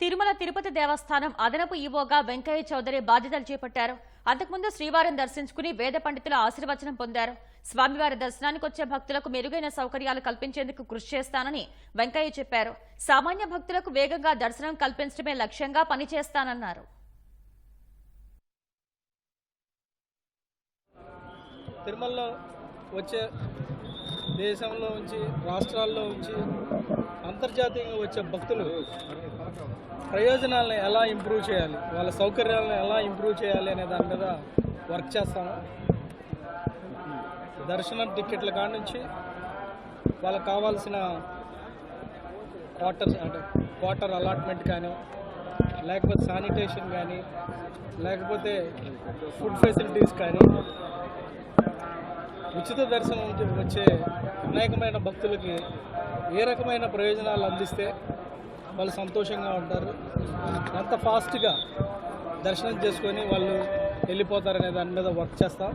తిరుమల తిరుపతి దేవస్థానం అదనపు ఈవోగా వెంకయ్య చౌదరి బాధ్యతలు చేపట్టారు. అంతకుముందు శ్రీవారిని దర్శించుకుని వేద పండితుల ఆశీర్వచనం పొందారు. స్వామివారి దర్శనానికి వచ్చే భక్తులకు మెరుగైన సౌకర్యాలు కల్పించేందుకు కృషి చేస్తానని వెంకయ్య చెప్పారు. సామాన్య భక్తులకు వేగంగా దర్శనం కల్పించడమే లక్ష్యంగా పనిచేస్తానన్నారు. తిరుమలలో వచ్చే దేశంలో ఉంచి రాష్ట్రాల్లో ఉంచి అంతర్జాతీయంగా వచ్చే భక్తులు ప్రయోజనాలను ఎలా ఇంప్రూవ్ చేయాలి? వాళ్ళ సౌకర్యాలను ఎలా ఇంప్రూవ్ చేయాలి అనే దాని మీద వర్క్ చేస్తాము. దర్శనం టికెట్ల కాడ నుంచి వాళ్ళకి కావాల్సిన క్వార్టర్ అంటే క్వార్టర్ అలాట్మెంట్ కానీ లేకపోతే శానిటేషన్ కానీ లేకపోతే ఫుడ్ ఫెసిలిటీస్ కానీ ఉచిత దర్శనం వచ్చే అనేకమైన భక్తులకి ఏ రకమైన ప్రయోజనాలు అందిస్తే వాళ్ళు సంతోషంగా ఉంటారు. ఎంత ఫాస్ట్గా దర్శనం చేసుకొని వాళ్ళు వెళ్ళిపోతారనే దాని మీద వర్క్ చేస్తాం.